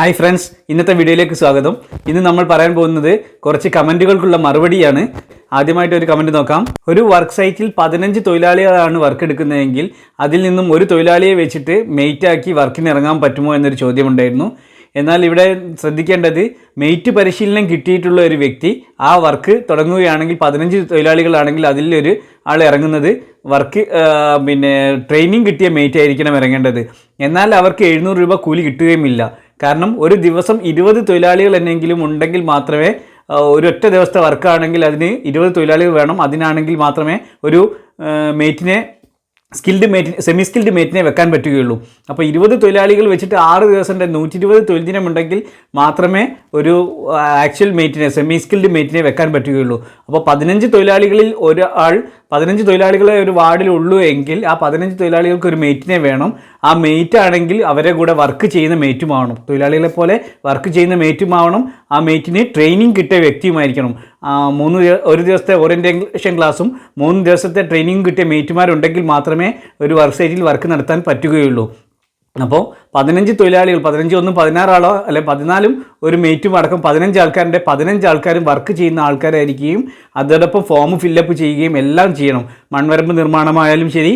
Hi friends ഇന്നത്തെ വീഡിയോയിലേക്ക് സ്വാഗതം. ഇന്ന് നമ്മൾ പറയാൻ പോകുന്നത് കുറച്ച് കമന്റുകൾക്കുള്ള മറുപടിയാണ്. ആദ്യമായിട്ട് ഒരു കമന്റ് നോക്കാം. ഒരു വർക്ക് സൈറ്റിൽ പതിനഞ്ച് തൊഴിലാളികളാണ് വർക്ക് എടുക്കുന്നതെങ്കിൽ അതിൽ നിന്നും ഒരു തൊഴിലാളിയെ വെച്ചിട്ട് മെയ്റ്റാക്കി വർക്കിന് ഇറങ്ങാൻ പറ്റുമോ എന്നൊരു ചോദ്യമുണ്ടായിരുന്നു. എന്നാൽ ഇവിടെ ശ്രദ്ധിക്കേണ്ടത് മെയ്റ്റ് പരിശീലനം കിട്ടിയിട്ടുള്ള ഒരു വ്യക്തി ആ വർക്ക് തുടങ്ങുകയാണെങ്കിൽ പതിനഞ്ച് തൊഴിലാളികളാണെങ്കിൽ അതിലൊരു ആൾ ഇറങ്ങുന്നത് വർക്ക് പിന്നെ ട്രെയിനിങ് കിട്ടിയ മെയ്റ്റ് ആയിരിക്കണം ഇറങ്ങേണ്ടത്. എന്നാൽ അവർക്ക് എഴുന്നൂറ് രൂപ കൂലി കിട്ടുകയുമില്ല. കാരണം ഒരു ദിവസം ഇരുപത് തൊഴിലാളികൾ എന്നെങ്കിലും ഉണ്ടെങ്കിൽ മാത്രമേ ഒരൊറ്റ ദിവസത്തെ വർക്കാണെങ്കിൽ അതിന് ഇരുപത് തൊഴിലാളികൾ വേണം. അതിനാണെങ്കിൽ മാത്രമേ ഒരു മേറ്റിനെ സ്കിൽഡ് മേറ്റിന് സെമി സ്കിൽഡ് മേറ്റിനെ വെക്കാൻ പറ്റുകയുള്ളൂ. അപ്പോൾ ഇരുപത് തൊഴിലാളികൾ വെച്ചിട്ട് ആറ് ദിവസത്തെ നൂറ്റി ഇരുപത് തൊഴിൽ ദിനം ഉണ്ടെങ്കിൽ മാത്രമേ ഒരു ആക്ച്വൽ മേറ്റിനെ സെമി സ്കിൽഡ് മേറ്റിനെ വെക്കാൻ പറ്റുകയുള്ളൂ. അപ്പോൾ പതിനഞ്ച് തൊഴിലാളികളിൽ ഒരാൾ പതിനഞ്ച് തൊഴിലാളികളെ ഒരു വാർഡിൽ ഉള്ളൂ എങ്കിൽ ആ പതിനഞ്ച് തൊഴിലാളികൾക്ക് ഒരു മേറ്റിനെ വേണം. ആ മേറ്റ് ആണെങ്കിൽ അവരെ കൂടെ വർക്ക് ചെയ്യുന്ന മേറ്റുമാവണം തൊഴിലാളികളെ പോലെ വർക്ക് ചെയ്യുന്ന മേറ്റുമാവണം ആ മേറ്റിന് ട്രെയിനിങ് കിട്ടിയ വ്യക്തിയുമായിരിക്കണം. മൂന്ന് ഒരു ദിവസത്തെ ഓറിയന്റേഷൻ ക്ലാസ്സും മൂന്ന് ദിവസത്തെ ട്രെയിനിങ് കിട്ടിയ മേറ്റുമാരുണ്ടെങ്കിൽ മാത്രമേ ഒരു വർക്ക് സൈറ്റിൽ വർക്ക് നടത്താൻ പറ്റുകയുള്ളൂ. അപ്പോൾ പതിനഞ്ച് തൊഴിലാളികൾ പതിനഞ്ച് ഒന്നും പതിനാറാളോ അല്ലെ പതിനാലും ഒരു മേറ്റും അടക്കം പതിനഞ്ച് ആൾക്കാരുടെ പതിനഞ്ച് ആൾക്കാരും വർക്ക് ചെയ്യുന്ന ആൾക്കാരായിരിക്കുകയും അതോടൊപ്പം ഫോം ഫില്ലപ്പ് ചെയ്യുകയും എല്ലാം ചെയ്യണം. മൺവരമ്പ് നിർമ്മാണമായാലും ശരി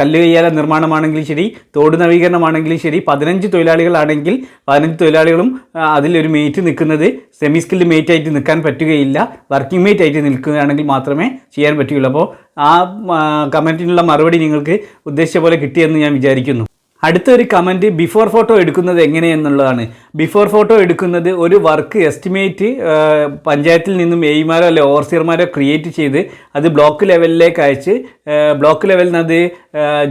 കല്ല് കയ്യാല നിർമ്മാണമാണെങ്കിലും ശരി തോട് നവീകരണമാണെങ്കിലും ശരി പതിനഞ്ച് തൊഴിലാളികളാണെങ്കിൽ പതിനഞ്ച് തൊഴിലാളികളും അതിലൊരു മേറ്റ് നിൽക്കുന്നത് സെമി സ്കിൽഡ് മേറ്റ് ആയിട്ട് നിൽക്കാൻ പറ്റുകയില്ല. വർക്കിംഗ് മേറ്റ് ആയിട്ട് നിൽക്കുകയാണെങ്കിൽ മാത്രമേ ചെയ്യാൻ പറ്റുകയുള്ളൂ. അപ്പോൾ ആ കമന്റിനുള്ള മറുപടി നിങ്ങൾക്ക് ഉദ്ദേശിച്ച പോലെ കിട്ടിയെന്ന് ഞാൻ വിചാരിക്കുന്നു. അടുത്തൊരു കമന്റ് ബിഫോർ ഫോട്ടോ എടുക്കുന്നത് എങ്ങനെയെന്നുള്ളതാണ്. ബിഫോർ ഫോട്ടോ എടുക്കുന്നത് ഒരു വർക്ക് എസ്റ്റിമേറ്റ് പഞ്ചായത്തിൽ നിന്നും എയ്മാരോ അല്ലെ ഓവർസിയർമാരോ ക്രിയേറ്റ് ചെയ്ത് അത് ബ്ലോക്ക് ലെവലിലേക്ക് അയച്ച് ബ്ലോക്ക് ലെവലിൽ നിന്ന് അത്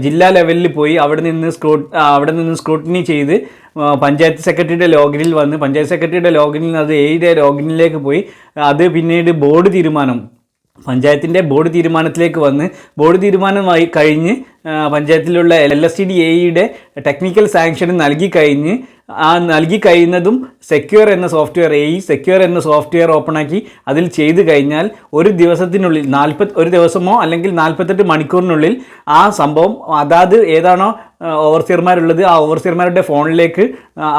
ജില്ലാ ലെവലിൽ പോയി അവിടെ നിന്ന് സ്ക്രൂ അവിടെ നിന്ന് സ്ക്രൂട്ടിനി ചെയ്ത് പഞ്ചായത്ത് സെക്രട്ടറിയുടെ ലോഗിനിൽ വന്ന് പഞ്ചായത്ത് സെക്രട്ടറിയുടെ ലോഗിനിൽ നിന്ന് അത് എയുടെ ലോഗിനിലേക്ക് പോയി അത് പിന്നീട് ബോർഡ് തീരുമാനം. പഞ്ചായത്തിന്റെ ബോർഡ് തീരുമാനത്തിലേക്ക് വന്ന് ബോർഡ് തീരുമാനമായി കഴിഞ്ഞ് പഞ്ചായത്തിലുള്ള എൽ എസ് ടി ഡി എയുടെ ടെക്നിക്കൽ സാങ്ഷൻ നൽകി കഴിഞ്ഞ് ആ നൽകി കഴിയുന്നതും സെക്യൂർ എന്ന സോഫ്റ്റ്വെയർ എ സെക്യൂർ എന്ന സോഫ്റ്റ്വെയർ ഓപ്പണാക്കി അതിൽ ചെയ്തു കഴിഞ്ഞാൽ ഒരു ദിവസത്തിനുള്ളിൽ നാൽപ്പത് ഒരു ദിവസമോ അല്ലെങ്കിൽ നാൽപ്പത്തെട്ട് മണിക്കൂറിനുള്ളിൽ ആ സംഭവം അതാത് ഏതാണോ ഓവർസിയർമാരുള്ളത് ആ ഓവർസിയർമാരുടെ ഫോണിലേക്ക്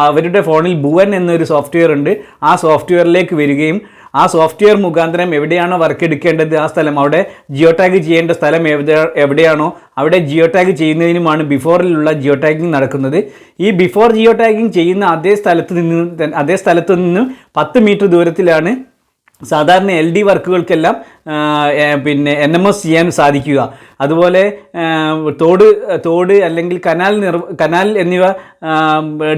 അവരുടെ ഫോണിൽ ബുവൻ എന്നൊരു സോഫ്റ്റ്വെയർ ഉണ്ട്. ആ സോഫ്റ്റ്വെയറിലേക്ക് വരികയും ആ സോഫ്റ്റ്വെയർ മുഖാന്തരം എവിടെയാണോ വർക്ക് എടുക്കേണ്ടത് ആ സ്ഥലം. അവിടെ ജിയോ ടാഗ് ചെയ്യേണ്ട സ്ഥലം എവിടെ എവിടെയാണോ അവിടെ ജിയോ ടാഗ് ചെയ്യുന്നതിനുമാണ് ബിഫോറിലുള്ള ജിയോ ടാഗിങ് നടക്കുന്നത്. ഈ ബിഫോർ ജിയോ ടാഗിങ് ചെയ്യുന്ന അതേ സ്ഥലത്ത് നിന്ന് അതേ സ്ഥലത്ത് നിന്ന് പത്ത് മീറ്റർ ദൂരത്തിലാണ് സാധാരണ എൽ ഡി വർക്കുകൾക്കെല്ലാം പിന്നെ എൻ എം എസ് ചെയ്യാൻ സാധിക്കുക. അതുപോലെ തോട് തോട് അല്ലെങ്കിൽ കനാൽ നിർ കനാൽ എന്നിവ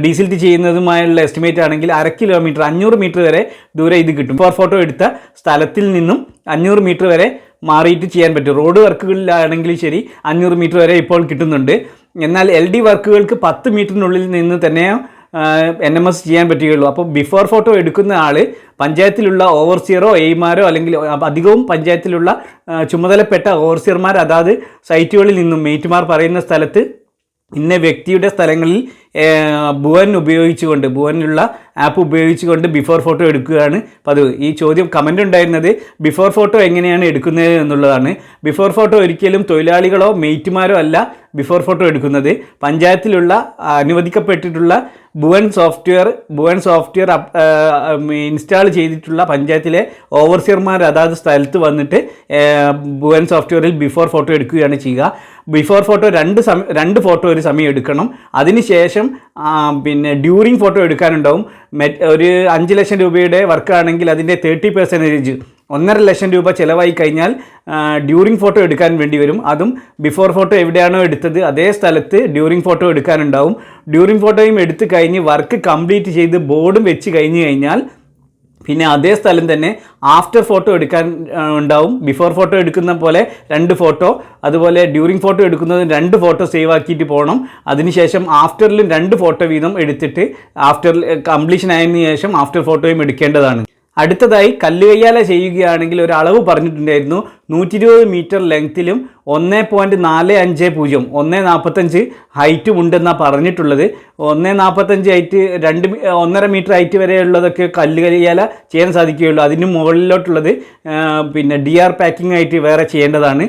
ഡീസിൽറ്റ് ചെയ്യുന്നതുമായുള്ള എസ്റ്റിമേറ്റ് ആണെങ്കിൽ അര കിലോമീറ്റർ അഞ്ഞൂറ് മീറ്റർ വരെ ദൂരെ ഇത് കിട്ടും. ഫോർ ഫോട്ടോ എടുത്ത സ്ഥലത്തിൽ നിന്നും അഞ്ഞൂറ് മീറ്റർ വരെ മാറിയിട്ട് ചെയ്യാൻ പറ്റും. റോഡ് വർക്കുകളിലാണെങ്കിലും ശരി അഞ്ഞൂറ് മീറ്റർ വരെ ഇപ്പോൾ കിട്ടുന്നുണ്ട്. എന്നാൽ എൽ ഡി വർക്കുകൾക്ക് പത്ത് മീറ്ററിനുള്ളിൽ നിന്ന് തന്നെ എൻ എം എസ് ചെയ്യാൻ പറ്റുകയുള്ളൂ. അപ്പോൾ ബിഫോർ ഫോട്ടോ എടുക്കുന്ന ആൾ പഞ്ചായത്തിലുള്ള ഓവർസിയറോ എയ്മാരോ അല്ലെങ്കിൽ അധികവും പഞ്ചായത്തിലുള്ള ചുമതലപ്പെട്ട ഓവർസിയർമാർ അതാത് സൈറ്റുകളിൽ നിന്നും മേറ്റുമാർ പറയുന്ന സ്ഥലത്ത് ഇന്ന വ്യക്തിയുടെ സ്ഥലങ്ങളിൽ ഭുവൻ ഉപയോഗിച്ചുകൊണ്ട് ഭുവനുള്ള ആപ്പ് ഉപയോഗിച്ചുകൊണ്ട് ബിഫോർ ഫോട്ടോ എടുക്കുകയാണ് പതിവ്. ഈ ചോദ്യം കമന്റ് ഉണ്ടായിരുന്നത് ബിഫോർ ഫോട്ടോ എങ്ങനെയാണ് എടുക്കുന്നത് എന്നുള്ളതാണ്. ബിഫോർ ഫോട്ടോ ഒരിക്കലും തൊഴിലാളികളോ മെയ്റ്റുമാരോ അല്ല ബിഫോർ ഫോട്ടോ എടുക്കുന്നത്. പഞ്ചായത്തിലുള്ള അനുവദിക്കപ്പെട്ടിട്ടുള്ള Bhuvan software Bhuvan software install ചെയ്തിട്ടുള്ള പഞ്ചായത്തിലെ ഓവർസിയർമാർ അതാത് സ്ഥലത്ത് വന്നിട്ട് ഭുവൻ സോഫ്റ്റ്വെയറിൽ ബിഫോർ ഫോട്ടോ എടുക്കുകയാണ് ചെയ്യുക. ബിഫോർ ഫോട്ടോ രണ്ട് സമയം രണ്ട് ഫോട്ടോ ഒരു സമയം എടുക്കണം. അതിനുശേഷം പിന്നെ ഡ്യൂറിങ് ഫോട്ടോ എടുക്കാനുണ്ടാവും. ഒരു അഞ്ച് ലക്ഷം രൂപയുടെ വർക്കാണെങ്കിൽ അതിന്റെ തേർട്ടി പെർസെന്റേജ് ഒന്നര ലക്ഷം രൂപ ചിലവായി കഴിഞ്ഞാൽ ഡ്യൂറിങ് ഫോട്ടോ എടുക്കാൻ വേണ്ടി വരും. അതും ബിഫോർ ഫോട്ടോ എവിടെയാണോ എടുത്തത് അതേ സ്ഥലത്ത് ഡ്യൂറിങ് ഫോട്ടോ എടുക്കാനുണ്ടാവും. ഡ്യൂറിങ് ഫോട്ടോയും എടുത്തു കഴിഞ്ഞ് വർക്ക് കംപ്ലീറ്റ് ചെയ്ത് ബോർഡും വെച്ച് കഴിഞ്ഞ് കഴിഞ്ഞാൽ പിന്നെ അതേ സ്ഥലം തന്നെ ആഫ്റ്റർ ഫോട്ടോ എടുക്കാൻ ഉണ്ടാവും. ബിഫോർ ഫോട്ടോ എടുക്കുന്ന പോലെ രണ്ട് ഫോട്ടോ അതുപോലെ ഡ്യൂറിങ് ഫോട്ടോ എടുക്കുന്നത് രണ്ട് ഫോട്ടോ സേവ് ആക്കിയിട്ട് പോകണം അതിനുശേഷം ആഫ്റ്ററിലും രണ്ട് ഫോട്ടോ വീതം എടുത്തിട്ട് ആഫ്റ്റർ കംപ്ലീഷൻ ആയതിനു ശേഷം ആഫ്റ്റർ ഫോട്ടോയും എടുക്കേണ്ടതാണ്. അടുത്തതായി കല്ലുകയ്യാല ചെയ്യുകയാണെങ്കിൽ ഒരു അളവ് പറഞ്ഞിട്ടുണ്ടായിരുന്നു. നൂറ്റി ഇരുപത് മീറ്റർ ലെങ്ത്തിലും ഒന്ന് പോയിന്റ് നാല് അഞ്ച് പൂജ്യം ഒന്ന് നാൽപ്പത്തഞ്ച് ഹൈറ്റും ഉണ്ടെന്നാണ് പറഞ്ഞിട്ടുള്ളത്. ഒന്ന് നാൽപ്പത്തഞ്ച് ഹൈറ്റ് രണ്ട് ഒന്നര മീറ്റർ ഹൈറ്റ് വരെയുള്ളതൊക്കെ കല്ലുകയ്യാല ചെയ്യാൻ സാധിക്കുകയുള്ളൂ. അതിന് മുകളിലോട്ടുള്ളത് പിന്നെ ഡി ആർ പാക്കിംഗ് ആയിട്ട് വേറെ ചെയ്യേണ്ടതാണ്.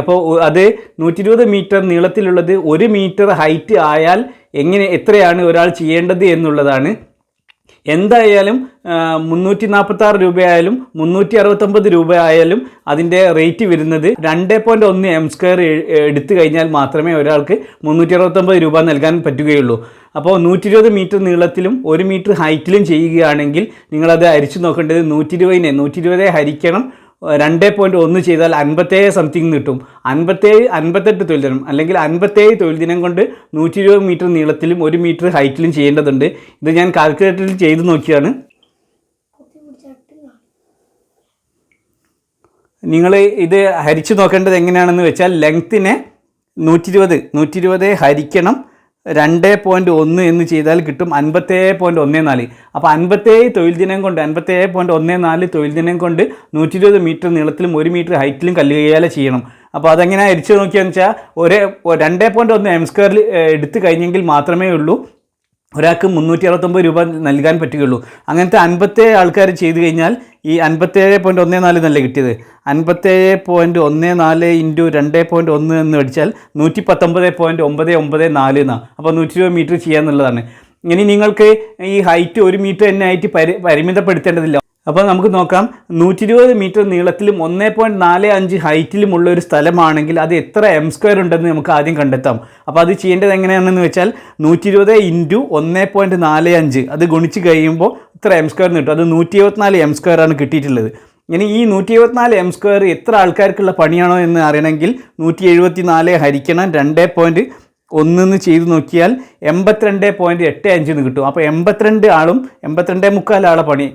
അപ്പോൾ അത് നൂറ്റി ഇരുപത് മീറ്റർ നീളത്തിലുള്ളത് ഒരു മീറ്റർ ഹൈറ്റ് ആയാൽ എങ്ങനെ എത്രയാണ് ഒരാൾ ചെയ്യേണ്ടത് എന്നുള്ളതാണ്. എന്തായാലും മുന്നൂറ്റി നാൽപ്പത്തി ആറ് രൂപയായാലും മുന്നൂറ്റി അറുപത്തൊമ്പത് രൂപ ആയാലും അതിന്റെ റേറ്റ് വരുന്നത് രണ്ട് പോയിന്റ് ഒന്ന് എം സ്ക്വയർ എടുത്തു കഴിഞ്ഞാൽ മാത്രമേ ഒരാൾക്ക് മുന്നൂറ്റി അറുപത്തൊമ്പത് രൂപ നൽകാൻ പറ്റുകയുള്ളൂ. അപ്പോൾ നൂറ്റി ഇരുപത് മീറ്റർ നീളത്തിലും ഒരു മീറ്റർ ഹൈറ്റിലും ചെയ്യുകയാണെങ്കിൽ നിങ്ങളത് അരിച്ചു നോക്കേണ്ടത് നൂറ്റി ഇരുപതിനെ നൂറ്റി ഇരുപതെ ഹരിക്കണം. രണ്ട് പോയിന്റ് ഒന്ന് ചെയ്താൽ അൻപത്തേഴ് സംതിങ് കിട്ടും. അൻപത്തേഴ് അൻപത്തെട്ട് തൊഴിൽ ദിനം അല്ലെങ്കിൽ അൻപത്തേഴ് തൊഴിൽ ദിനം കൊണ്ട് നൂറ്റി ഇരുപത് മീറ്റർ നീളത്തിലും ഒരു മീറ്റർ ഹൈറ്റിലും ചെയ്യേണ്ടതുണ്ട്. ഇത് ഞാൻ കാൽക്കുലേറ്ററിൽ ചെയ്ത് നോക്കിയാണ്. നിങ്ങൾ ഇത് ഹരിച്ചു നോക്കേണ്ടത് എങ്ങനെയാണെന്ന് വെച്ചാൽ ലെങ്ത്തിനെ നൂറ്റി ഇരുപത് നൂറ്റി ഇരുപത് ഹരിക്കണം. രണ്ട് പോയിന്റ് ഒന്ന് എന്ന് ചെയ്താൽ കിട്ടും അൻപത്തേഴ് പോയിന്റ് ഒന്ന് നാല്. അപ്പോൾ അൻപത്തേഴ് തൊഴിൽ ദിനം കൊണ്ട് അൻപത്തേഴ് പോയിന്റ് ഒന്ന് നാല് തൊഴിൽ ദിനം കൊണ്ട് നൂറ്റി ഇരുപത് മീറ്റർ നീളത്തിലും ഒരു മീറ്റർ ഹൈറ്റിലും കല്ലുകയാല ചെയ്യണം. അപ്പോൾ അതെങ്ങനെ അരിച്ചു നോക്കിയെന്ന് വെച്ചാൽ ഒരേ രണ്ട് പോയിന്റ് ഒന്ന് എം സ്ക്വയറിൽ എടുത്തു കഴിഞ്ഞെങ്കിൽ മാത്രമേ ഉള്ളൂ. ഒരാൾക്ക് മുന്നൂറ്റി അറുപത്തൊമ്പത് രൂപ നൽകാൻ പറ്റുകയുള്ളൂ. അങ്ങനത്തെ അൻപത്തേഴ് ആൾക്കാർ ചെയ്തു കഴിഞ്ഞാൽ ഈ അൻപത്തേഴ് പോയിന്റ് ഒന്ന് നാല് എന്നല്ലേ കിട്ടിയത്? അൻപത്തേഴ് പോയിന്റ് ഒന്ന് നാല് ഇന്റു രണ്ട് പോയിന്റ് ഒന്ന് എന്ന് അടിച്ചാൽ നൂറ്റി പത്തൊമ്പത് പോയിന്റ് ഒമ്പത് ഒമ്പത് നാല് എന്നാണ് അപ്പോൾ നൂറ്റി ഇരുപത് മീറ്റർ ചെയ്യാന്നുള്ളതാണ്. ഇനി നിങ്ങൾക്ക് ഈ ഹൈറ്റ് ഒരു മീറ്റർ തന്നെ ആയിട്ട് പരി പരിമിതപ്പെടുത്തേണ്ടതില്ല. അപ്പോൾ നമുക്ക് നോക്കാം. നൂറ്റി ഇരുപത് മീറ്റർ നീളത്തിലും ഒന്നേ പോയിന്റ് നാല് അഞ്ച് ഹൈറ്റിലുമുള്ള ഒരു സ്ഥലമാണെങ്കിൽ അത് എത്ര എം സ്ക്വയർ ഉണ്ടെന്ന് നമുക്ക് ആദ്യം കണ്ടെത്താം. അപ്പോൾ അത് ചെയ്യേണ്ടത് എങ്ങനെയാണെന്ന് വെച്ചാൽ നൂറ്റി ഇരുപത് ഇന്റു ഒന്നേ പോയിന്റ് നാല് അഞ്ച് അത് ഗുണിച്ച് കഴിയുമ്പോൾ ഇത്ര എം സ്ക്വയർ കിട്ടും. അത് നൂറ്റി ഇരുപത്തിനാല് എം സ്ക്വയർ ആണ് കിട്ടിയിട്ടുള്ളത്. ഇനി ഈ നൂറ്റി എഴുപത്തിനാല് എം സ്ക്വയർ എത്ര ആൾക്കാർക്കുള്ള പണിയാണോ എന്ന് അറിയണമെങ്കിൽ നൂറ്റി എഴുപത്തി നാല് ഹരിക്കണം രണ്ട് പോയിന്റ് ഒന്നെന്ന് ചെയ്ത് നോക്കിയാൽ എൺപത്തിരണ്ട് പോയിന്റ് എട്ട് അഞ്ചിന് കിട്ടും. അപ്പോൾ എൺപത്തിരണ്ട് ആളും എൺപത്തിരണ്ടേ മുക്കാൽ ആളെ പണി.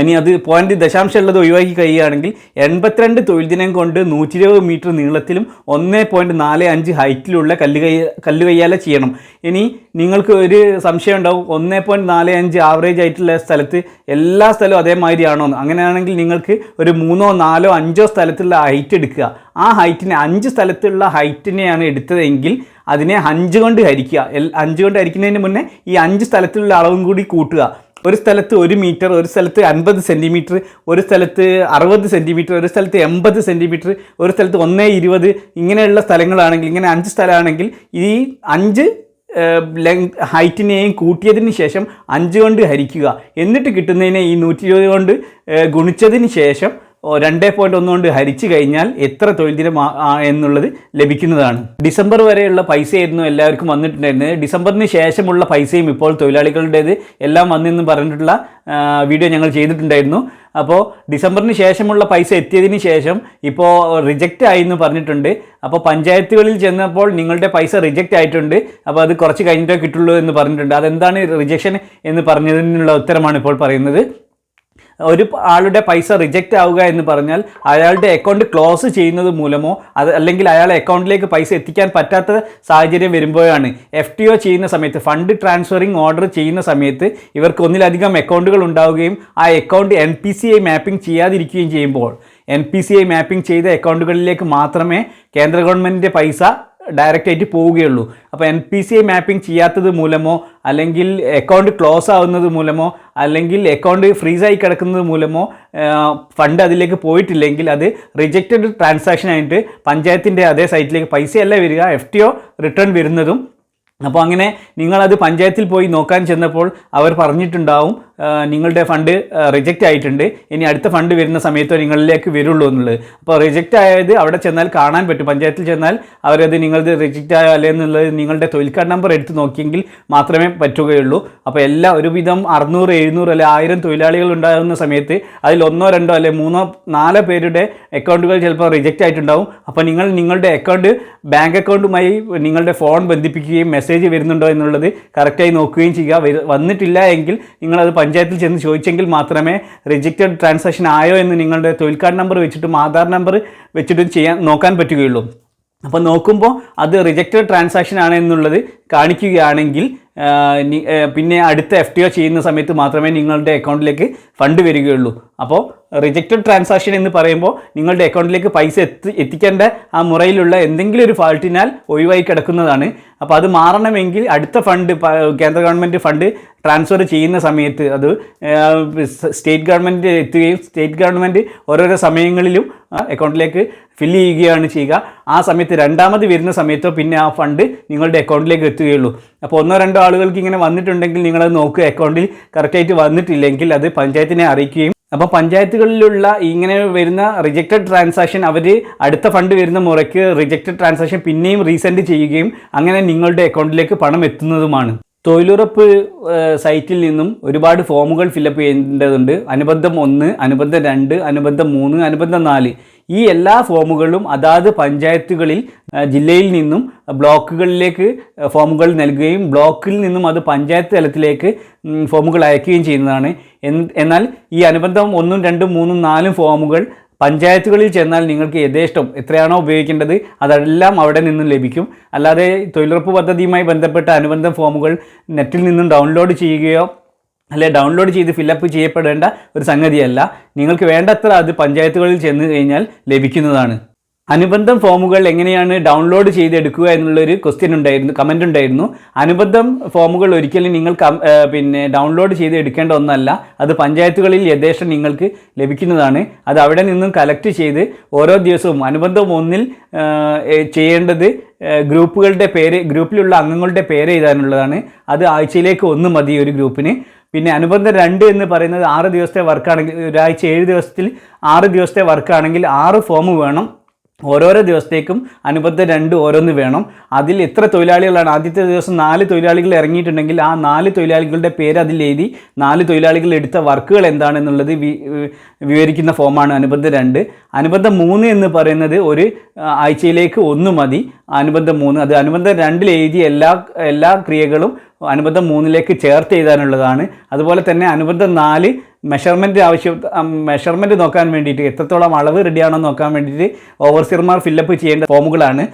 ഇനി അത് പോയിന്റ് ദശാംശം ഉള്ളത് ഒഴിവാക്കി കഴിയുകയാണെങ്കിൽ എൺപത്തിരണ്ട് തൊഴിൽ ദിനം കൊണ്ട് നൂറ്റി ഇരുപത് മീറ്റർ നീളത്തിലും ഒന്ന് പോയിന്റ് നാല് അഞ്ച് ഹൈറ്റിലുള്ള കല്ല് കൈ കല്ല് കയ്യാല ചെയ്യണം. ഇനി നിങ്ങൾക്ക് ഒരു സംശയം ഉണ്ടാവും. ഒന്ന് പോയിന്റ് നാല് അഞ്ച് ആവറേജ് ആയിട്ടുള്ള സ്ഥലത്ത് എല്ലാ സ്ഥലവും അതേമാതിരിയാണോ എന്ന്. അങ്ങനെയാണെങ്കിൽ നിങ്ങൾക്ക് ഒരു മൂന്നോ നാലോ അഞ്ചോ സ്ഥലത്തുള്ള ഹൈറ്റ് എടുക്കുക. ആ ഹൈറ്റിനെ അഞ്ച് സ്ഥലത്തുള്ള ഹൈറ്റിനെയാണ് എടുത്തതെങ്കിൽ അതിനെ അഞ്ച് കൊണ്ട് ഹരിക്കുക. അഞ്ച് കൊണ്ട് ഹരിക്കുന്നതിന് മുന്നേ ഈ അഞ്ച് സ്ഥലത്തുള്ള അളവും കൂടി കൂട്ടുക. ഒരു സ്ഥലത്ത് ഒരു മീറ്റർ ഒരു സ്ഥലത്ത് അൻപത് സെന്റിമീറ്റർ ഒരു സ്ഥലത്ത് അറുപത് സെന്റിമീറ്റർ ഒരു സ്ഥലത്ത് എൺപത് സെന്റിമീറ്റർ ഒരു സ്ഥലത്ത് ഒന്നേ ഇരുപത് ഇങ്ങനെയുള്ള സ്ഥലങ്ങളാണെങ്കിൽ ഇങ്ങനെ അഞ്ച് സ്ഥലമാണെങ്കിൽ ഈ അഞ്ച് ലെങ്ത് ഹൈറ്റിനെയും കൂട്ടിയതിന് ശേഷം അഞ്ച് കൊണ്ട് ഹരിക്കുക. എന്നിട്ട് കിട്ടുന്നതിനെ ഈ നൂറ്റി ഇരുപത് കൊണ്ട് ഗുണിച്ചതിന് ശേഷം രണ്ട് പോയിന്റ് ഒന്ന് കൊണ്ട് ഹരിച്ചു കഴിഞ്ഞാൽ എത്ര തൊഴിൽ ദിനം എന്നുള്ളത് ലഭിക്കുന്നതാണ്. ഡിസംബർ വരെയുള്ള പൈസയായിരുന്നു എല്ലാവർക്കും വന്നിട്ടുണ്ടായിരുന്നത്. ഡിസംബറിന് ശേഷമുള്ള പൈസയും ഇപ്പോൾ തൊഴിലാളികളുടേത് എല്ലാം വന്നെന്ന് പറഞ്ഞിട്ടുള്ള വീഡിയോ ഞങ്ങൾ ചെയ്തിട്ടുണ്ടായിരുന്നു. അപ്പോൾ ഡിസംബറിന് ശേഷമുള്ള പൈസ എത്തിയതിന് ശേഷം ഇപ്പോൾ റിജക്റ്റ് ആയി എന്ന് പറഞ്ഞിട്ടുണ്ട്. അപ്പോൾ പഞ്ചായത്തുകളിൽ ചെന്നപ്പോൾ നിങ്ങളുടെ പൈസ റിജക്റ്റ് ആയിട്ടുണ്ട്. അപ്പോൾ അത് കുറച്ച് കഴിഞ്ഞിട്ടേ കിട്ടുള്ളൂ എന്ന് പറഞ്ഞിട്ടുണ്ട്. അതെന്താണ് റിജക്ഷൻ എന്ന് പറഞ്ഞതിനുള്ള ഉത്തരമാണ് ഇപ്പോൾ പറയുന്നത്. ഒരു ആളുടെ പൈസ റിജക്റ്റ് ആവുക എന്ന് പറഞ്ഞാൽ അയാളുടെ അക്കൗണ്ട് ക്ലോസ് ചെയ്യുന്നത് മൂലമോ അത് അല്ലെങ്കിൽ അയാളെ അക്കൗണ്ടിലേക്ക് പൈസ എത്തിക്കാൻ പറ്റാത്ത സാഹചര്യം വരുമ്പോഴാണ് എഫ് ടി ഒ ചെയ്യുന്ന സമയത്ത് ഫണ്ട് ട്രാൻസ്ഫറിങ് ഓർഡർ ചെയ്യുന്ന സമയത്ത് ഇവർക്ക് ഒന്നിലധികം അക്കൗണ്ടുകൾ ഉണ്ടാവുകയും ആ account N P C I mapping ചെയ്യാതിരിക്കുകയും ചെയ്യുമ്പോൾ N P C I mapping ചെയ്ത അക്കൗണ്ടുകളിലേക്ക് മാത്രമേ കേന്ദ്ര ഗവൺമെന്റിന്റെ പൈസ ഡയറക്റ്റ് ആയിട്ട് പോവുകയുള്ളൂ. അപ്പോൾ N P C I mapping ചെയ്യാത്തത് മൂലമോ അല്ലെങ്കിൽ അക്കൗണ്ട് ക്ലോസ് ആവുന്നത് മൂലമോ അല്ലെങ്കിൽ അക്കൗണ്ട് ഫ്രീസായി കിടക്കുന്നത് മൂലമോ ഫണ്ട് അതിലേക്ക് പോയിട്ടില്ലെങ്കിൽ അത് റിജക്റ്റഡ് ട്രാൻസാക്ഷൻ ആയിട്ട് പഞ്ചായത്തിന്റെ അതേ സൈറ്റിലേക്ക് പൈസയല്ല വരിക എഫ് ടി ഒ റിട്ടേൺ വരുന്നതും. അപ്പോൾ അങ്ങനെ നിങ്ങളത് പഞ്ചായത്തിൽ പോയി നോക്കാൻ ചെന്നപ്പോൾ അവർ പറഞ്ഞിട്ടുണ്ടാവും നിങ്ങളുടെ ഫണ്ട് റിജക്റ്റ് ആയിട്ടുണ്ട്. ഇനി അടുത്ത ഫണ്ട് വരുന്ന സമയത്തോ നിങ്ങളിലേക്ക് വരുള്ളൂ എന്നുള്ളത്. അപ്പോൾ റിജക്റ്റ് ആയത് അവിടെ ചെന്നാൽ കാണാൻ പറ്റും. പഞ്ചായത്തിൽ ചെന്നാൽ അവരത് നിങ്ങളത് റിജക്റ്റ് ആയോ അല്ലേ എന്നുള്ളത് നിങ്ങളുടെ തൊഴിൽ കാർഡ് നമ്പർ എടുത്ത് നോക്കിയെങ്കിൽ മാത്രമേ പറ്റുകയുള്ളൂ. അപ്പോൾ എല്ലാ ഒരുവിധം അറുന്നൂറ് എഴുന്നൂറ് അല്ലെ ആയിരം തൊഴിലാളികൾ ഉണ്ടാകുന്ന സമയത്ത് അതിൽ ഒന്നോ രണ്ടോ അല്ലെ മൂന്നോ നാലോ പേരുടെ അക്കൗണ്ടുകൾ ചിലപ്പോൾ റിജക്റ്റ് ആയിട്ടുണ്ടാവും. അപ്പോൾ നിങ്ങൾ നിങ്ങളുടെ അക്കൗണ്ട് ബാങ്ക് അക്കൗണ്ടുമായി നിങ്ങളുടെ ഫോൺ ബന്ധിപ്പിക്കുകയും മെസ്സേജ് വരുന്നുണ്ടോ എന്നുള്ളത് കറക്റ്റായി നോക്കുകയും ചെയ്യുക. വന്നിട്ടില്ല എങ്കിൽ നിങ്ങളത് പഞ്ചായത്തിൽ ചെന്ന് ചോദിച്ചെങ്കിൽ മാത്രമേ റിജക്റ്റഡ് ട്രാൻസാക്ഷൻ ആയോ എന്ന് നിങ്ങളുടെ തൊഴിൽ കാർഡ് നമ്പർ വെച്ചിട്ടും ആധാർ നമ്പർ വെച്ചിട്ടും ചെയ്യാൻ നോക്കാൻ പറ്റുകയുള്ളൂ. അപ്പോൾ നോക്കുമ്പോൾ അത് റിജക്റ്റഡ് ട്രാൻസാക്ഷൻ ആണ് എന്നുള്ളത് കാണിക്കുകയാണെങ്കിൽ പിന്നെ അടുത്ത എഫ് ടി ഒ ചെയ്യുന്ന സമയത്ത് മാത്രമേ നിങ്ങളുടെ അക്കൗണ്ടിലേക്ക് ഫണ്ട് വരികയുള്ളൂ. അപ്പോൾ റിജക്റ്റഡ് ട്രാൻസാക്ഷൻ എന്ന് പറയുമ്പോൾ നിങ്ങളുടെ അക്കൗണ്ടിലേക്ക് പൈസ എത്തി എത്തിക്കേണ്ട ആ മുറയിലുള്ള എന്തെങ്കിലും ഒരു ഫാൾട്ടിനാൽ ഒഴിവായി കിടക്കുന്നതാണ്. അപ്പോൾ അത് മാറണമെങ്കിൽ അടുത്ത ഫണ്ട് കേന്ദ്ര ഗവൺമെന്റ് ഫണ്ട് ട്രാൻസ്ഫർ ചെയ്യുന്ന സമയത്ത് അത് സ്റ്റേറ്റ് ഗവൺമെന്റ് എത്തുകയും സ്റ്റേറ്റ് ഗവൺമെന്റ് ഓരോരോ സമയങ്ങളിലും അക്കൗണ്ടിലേക്ക് ഫില്ല് ചെയ്യുകയാണ് ചെയ്യുക. ആ സമയത്ത് രണ്ടാമത് വരുന്ന സമയത്തോ പിന്നെ ആ ഫണ്ട് നിങ്ങളുടെ അക്കൗണ്ടിലേക്ക് എത്തുകയുള്ളൂ. അപ്പോൾ ഒന്നോ രണ്ടോ ആളുകൾക്ക് ഇങ്ങനെ വന്നിട്ടുണ്ടെങ്കിൽ നിങ്ങളത് നോക്കുക. അക്കൗണ്ടിൽ കറക്റ്റായിട്ട് വന്നിട്ടില്ലെങ്കിൽ അത് പഞ്ചായത്തിനെ അറിയിക്കുകയും അപ്പോൾ പഞ്ചായത്തുകളിലുള്ള ഇങ്ങനെ വരുന്ന റിജക്റ്റഡ് ട്രാൻസാക്ഷൻ അവർ അടുത്ത ഫണ്ട് വരുന്ന മുറയ്ക്ക് റിജക്റ്റഡ് ട്രാൻസാക്ഷൻ പിന്നെയും റീസെൻഡ് ചെയ്യുകയും അങ്ങനെ നിങ്ങളുടെ അക്കൗണ്ടിലേക്ക് പണം എത്തുന്നതുമാണ്. തൊഴിലുറപ്പ് സൈറ്റിൽ നിന്നും ഒരുപാട് ഫോമുകൾ ഫില്ലപ്പ് ചെയ്യേണ്ടതുണ്ട്. അനുബന്ധം ഒന്ന് അനുബന്ധം രണ്ട് അനുബന്ധം മൂന്ന് അനുബന്ധം നാല്. ഈ എല്ലാ ഫോമുകളും അതാത് പഞ്ചായത്തുകളിൽ ജില്ലയിൽ നിന്നും ബ്ലോക്കുകളിലേക്ക് ഫോമുകൾ നൽകുകയും ബ്ലോക്കിൽ നിന്നും അത് പഞ്ചായത്ത് തലത്തിലേക്ക് ഫോമുകൾ അയക്കുകയും ചെയ്യുന്നതാണ്. എന്നാൽ ഈ അനുബന്ധം ഒന്നും രണ്ടും മൂന്നും നാലും ഫോമുകൾ പഞ്ചായത്തുകളിൽ ചെന്നാൽ നിങ്ങൾക്ക് യഥേഷ്ടം എത്രയാണോ ഉപയോഗിക്കേണ്ടത് അതെല്ലാം അവിടെ നിന്നും ലഭിക്കും. അല്ലാതെ തൊഴിലുറപ്പ് പദ്ധതിയുമായി ബന്ധപ്പെട്ട അനുബന്ധ ഫോമുകൾ നെറ്റിൽ നിന്നും ഡൗൺലോഡ് ചെയ്യുകയോ അല്ലെ ഡൗൺലോഡ് ചെയ്ത് ഫില്ലപ്പ് ചെയ്യപ്പെടേണ്ട ഒരു സംഗതിയല്ല. നിങ്ങൾക്ക് വേണ്ടത്ര അത് പഞ്ചായത്തുകളിൽ ചെന്ന് കഴിഞ്ഞാൽ ലഭിക്കുന്നതാണ്. അനുബന്ധം ഫോമുകൾ എങ്ങനെയാണ് ഡൗൺലോഡ് ചെയ്തെടുക്കുക എന്നുള്ളൊരു ക്വസ്റ്റ്യൻ ഉണ്ടായിരുന്നു കമന്റ് ഉണ്ടായിരുന്നു. അനുബന്ധം ഫോമുകൾ ഒരിക്കലും നിങ്ങൾ പിന്നെ ഡൗൺലോഡ് ചെയ്ത് എടുക്കേണ്ട ഒന്നല്ല. അത് പഞ്ചായത്തുകളിൽ യഥേഷ്ടം നിങ്ങൾക്ക് ലഭിക്കുന്നതാണ്. അത് അവിടെ നിന്നും കലക്ട് ചെയ്ത് ഓരോ ദിവസവും അനുബന്ധം ഒന്നിൽ ചെയ്യേണ്ടത് ഗ്രൂപ്പുകളുടെ പേര് ഗ്രൂപ്പിലുള്ള അംഗങ്ങളുടെ പേര് എഴുതാനുള്ളതാണ്. അത് ആഴ്ചയിലേക്ക് ഒന്ന് മതി ഒരു ഗ്രൂപ്പിന്. പിന്നെ അനുബന്ധം രണ്ട് എന്ന് പറയുന്നത് ആറ് ദിവസത്തെ വർക്കാണെങ്കിൽ ഒരാഴ്ച ഏഴ് ദിവസത്തിൽ ആറ് ദിവസത്തെ വർക്കാണെങ്കിൽ ആറ് ഫോം വേണം. ഓരോരോ ദിവസത്തേക്കും അനുബന്ധ രണ്ട് ഓരോന്ന് വേണം. അതിൽ എത്ര തൊഴിലാളികളാണ്? ആദ്യത്തെ ദിവസം നാല് തൊഴിലാളികൾ ഇറങ്ങിയിട്ടുണ്ടെങ്കിൽ ആ നാല് തൊഴിലാളികളുടെ പേര് അതിൽ എഴുതി നാല് തൊഴിലാളികൾ എടുത്ത വർക്കുകൾ എന്താണെന്നുള്ളത് വിവരിക്കുന്ന ഫോമാണ് അനുബന്ധ രണ്ട്. അനുബന്ധ മൂന്ന് എന്ന് പറയുന്നത് ഒരു ആഴ്ചയിലേക്ക് ഒന്ന് മതി. അനുബന്ധ മൂന്ന്. അത് അനുബന്ധ രണ്ടിൽ എഴുതിയ എല്ലാ എല്ലാ ക്രിയകളും അനുബന്ധം മൂന്നിലേക്ക് ചേർത്ത് എഴുതാനുള്ളതാണ്. അതുപോലെ തന്നെ അനുബന്ധം നാല് മെഷർമെന്റ് ആവശ്യം മെഷർമെന്റ് നോക്കാൻ വേണ്ടിയിട്ട് എത്രത്തോളം അളവ് റെഡിയാണോ നോക്കാൻ വേണ്ടിയിട്ട് ഓവർസിയർമാർ ഫില്ലപ്പ് ചെയ്യേണ്ട ഫോമുകളാണ്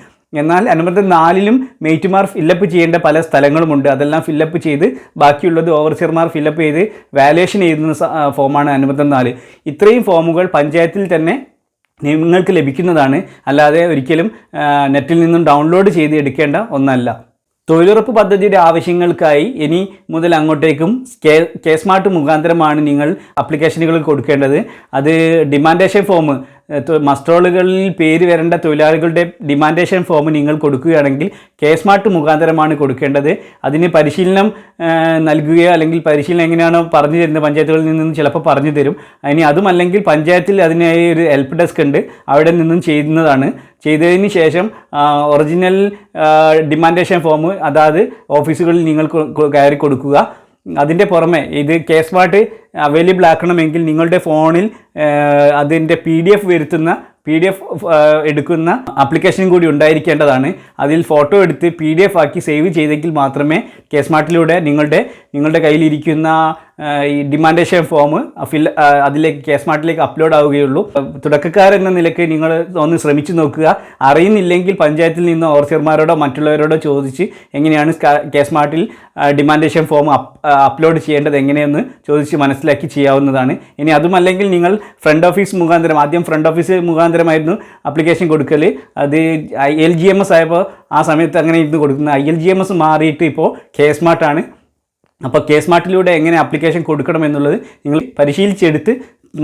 എന്നാൽ അനുബന്ധം നാലിലും മെയ്റ്റുമാർ ഫില്ലപ്പ് ചെയ്യേണ്ട പല സ്ഥലങ്ങളുമുണ്ട് അതെല്ലാം ഫില്ലപ്പ് ചെയ്ത് ബാക്കിയുള്ളത് ഓവർസിയർമാർ ഫില്ലപ്പ് ചെയ്ത് വാലുവേഷൻ ചെയ്യുന്ന ഫോമാണ് അനുബന്ധം നാല്. ഇത്രയും ഫോമുകൾ പഞ്ചായത്തിൽ തന്നെ നിങ്ങൾക്ക് ലഭിക്കുന്നതാണ്. അല്ലാതെ ഒരിക്കലും നെറ്റിൽ നിന്നും ഡൗൺലോഡ് ചെയ്ത് എടുക്കേണ്ട ഒന്നല്ല. തൊഴിലുറപ്പ് പദ്ധതിയുടെ ആവശ്യങ്ങൾക്കായി ഇനി മുതൽ അങ്ങോട്ടേക്കും കെ കെ സ്മാർട്ട് മുഖാന്തരമാണ് നിങ്ങൾ അപ്ലിക്കേഷനുകൾ കൊടുക്കേണ്ടത്. അത് ഡിമാൻഡേഷൻ ഫോം മസ്ട്രോളുകളിൽ പേര് വരേണ്ട തൊഴിലാളികളുടെ ഡിമാൻഡേഷൻ ഫോം നിങ്ങൾ കൊടുക്കുകയാണെങ്കിൽ കെ സ്മാർട്ട് മുഖാന്തരമാണ് കൊടുക്കേണ്ടത്. അതിന് പരിശീലനം നൽകുകയോ അല്ലെങ്കിൽ പരിശീലനം എങ്ങനെയാണോ പറഞ്ഞു തരുന്നത് പഞ്ചായത്തുകളിൽ നിന്നും ചിലപ്പോൾ പറഞ്ഞു തരും. ഇനി അതുമല്ലെങ്കിൽ പഞ്ചായത്തിൽ അതിനായി ഒരു ഹെൽപ്പ് ഡെസ്ക് ഉണ്ട്. അവിടെ നിന്നും ചെയ്യുന്നതാണ്. ചെയ്തതിന് ശേഷം ഒറിജിനൽ ഡിമാൻഡേഷൻ ഫോം അതാത് ഓഫീസുകളിൽ നിങ്ങൾ കയറി കൊടുക്കുക. അതിന്റെ പുറമെ ഇത് കേസ് പാട്ട് അവൈലബിൾ ആക്കണമെങ്കിൽ നിങ്ങളുടെ ഫോണിൽ അതിന്റെ പി ഡി എഫ് വരുത്തുന്ന പി ഡി എഫ് എടുക്കുന്ന ആപ്ലിക്കേഷൻ കൂടി ഉണ്ടായിരിക്കേണ്ടതാണ്. അതിൽ ഫോട്ടോ എടുത്ത് പി ഡി എഫ് ആക്കി സേവ് ചെയ്തെങ്കിൽ മാത്രമേ കേസ്മാർട്ടിലൂടെ നിങ്ങളുടെ നിങ്ങളുടെ കയ്യിലിരിക്കുന്ന ഈ ഡിമാൻഡേഷൻ ഫോം ഫിൽ അതിലേക്ക് കെ സ്മാർട്ടിലേക്ക് അപ്ലോഡ് ആവുകയുള്ളൂ. തുടക്കക്കാരെന്ന നിലയ്ക്ക് നിങ്ങൾ ഒന്ന് ശ്രമിച്ചു നോക്കുക. അറിയുന്നില്ലെങ്കിൽ പഞ്ചായത്തിൽ നിന്ന് ഓഫീസർമാരോടോ മറ്റുള്ളവരോടോ ചോദിച്ച് എങ്ങനെയാണ് കെ സ്മാർട്ടിൽ ഡിമാൻഡേഷൻ ഫോം അപ്ലോഡ് ചെയ്യേണ്ടത് എങ്ങനെയെന്ന് ചോദിച്ച് മനസ്സിലാക്കി ചെയ്യാവുന്നതാണ്. ഇനി അതുമല്ലെങ്കിൽ നിങ്ങൾ ഫ്രണ്ട് ഓഫീസ് മുഖാന്തരം ആദ്യം ഫ്രണ്ട് ഓഫീസ് മുഖാന്തരമായിരുന്നു അപ്ലിക്കേഷൻ കൊടുക്കൽ അത് എൽ ജി എം എസ് ആയപ്പോൾ ആ സമയത്ത് അങ്ങനെ ഇരുന്ന് കൊടുക്കുന്നത്. I L G M S മാറിയിട്ട് ഇപ്പോൾ കെ സ്മാർട്ടാണ് അപ്പോൾ കെ സ്മാർട്ടിലൂടെ എങ്ങനെ ആപ്ലിക്കേഷൻ കൊടുക്കണം എന്നുള്ളത് നിങ്ങൾ പരിശീലിച്ചെടുത്ത്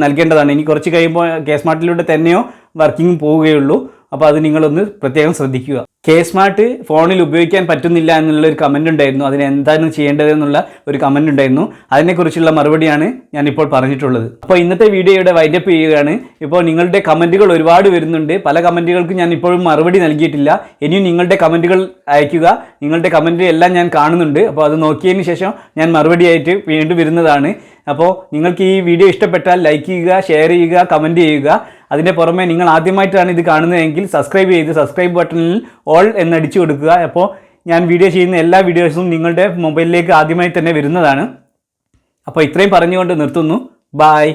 നൽകേണ്ടതാണ്. ഇനി കുറച്ച് കഴിയുമ്പോൾ കെ സ്മാർട്ടിലൂടെ തന്നെയോ വർക്കിംഗ് പോവുകയുള്ളൂ. അപ്പോൾ അത് നിങ്ങളൊന്ന് പ്രത്യേകം ശ്രദ്ധിക്കുക. കെ സ്മാർട്ട് ഫോണിൽ ഉപയോഗിക്കാൻ പറ്റുന്നില്ല എന്നുള്ള ഒരു കമന്റ് ഉണ്ടായിരുന്നു. അതിന് എന്താണ് ചെയ്യേണ്ടത് എന്നുള്ള ഒരു കമന്റ് ഉണ്ടായിരുന്നു. അതിനെക്കുറിച്ചുള്ള മറുപടിയാണ് ഞാനിപ്പോൾ പറഞ്ഞിട്ടുള്ളത്. അപ്പോൾ ഇന്നത്തെ വീഡിയോ വീഡിയോയുടെ വൈൻഡപ്പ് ചെയ്യുകയാണ്. ഇപ്പോൾ നിങ്ങളുടെ കമന്റുകൾ ഒരുപാട് വരുന്നുണ്ട്. പല കമന്റുകൾക്കും ഞാൻ ഇപ്പോഴും മറുപടി നൽകിയിട്ടില്ല. ഇനിയും നിങ്ങളുടെ കമന്റുകൾ അയക്കുക നിങ്ങളുടെ കമന്റ് എല്ലാം ഞാൻ കാണുന്നുണ്ട്. അപ്പോൾ അത് നോക്കിയതിന് ശേഷം ഞാൻ മറുപടി ആയിട്ട് വീണ്ടും വരുന്നതാണ്. അപ്പോൾ നിങ്ങൾക്ക് ഈ വീഡിയോ ഇഷ്ടപ്പെട്ടാൽ ലൈക്ക് ചെയ്യുക ഷെയർ ചെയ്യുക കമന്റ് ചെയ്യുക. അതിന്റെ പുറമെ നിങ്ങൾ ആദ്യമായിട്ടാണ് ഇത് കാണുന്നതെങ്കിൽ സബ്സ്ക്രൈബ് ചെയ്ത് സബ്സ്ക്രൈബ് ബട്ടണിൽ ഓൾ എന്നടിച്ചു കൊടുക്കുക. അപ്പോൾ ഞാൻ വീഡിയോ ചെയ്യുന്ന എല്ലാ വീഡിയോസും നിങ്ങളുടെ മൊബൈലിലേക്ക് ആദ്യമായി തന്നെ വരുന്നതാണ്. അപ്പോൾ ഇത്രയും പറഞ്ഞുകൊണ്ട് നിർത്തുന്നു. ബായ്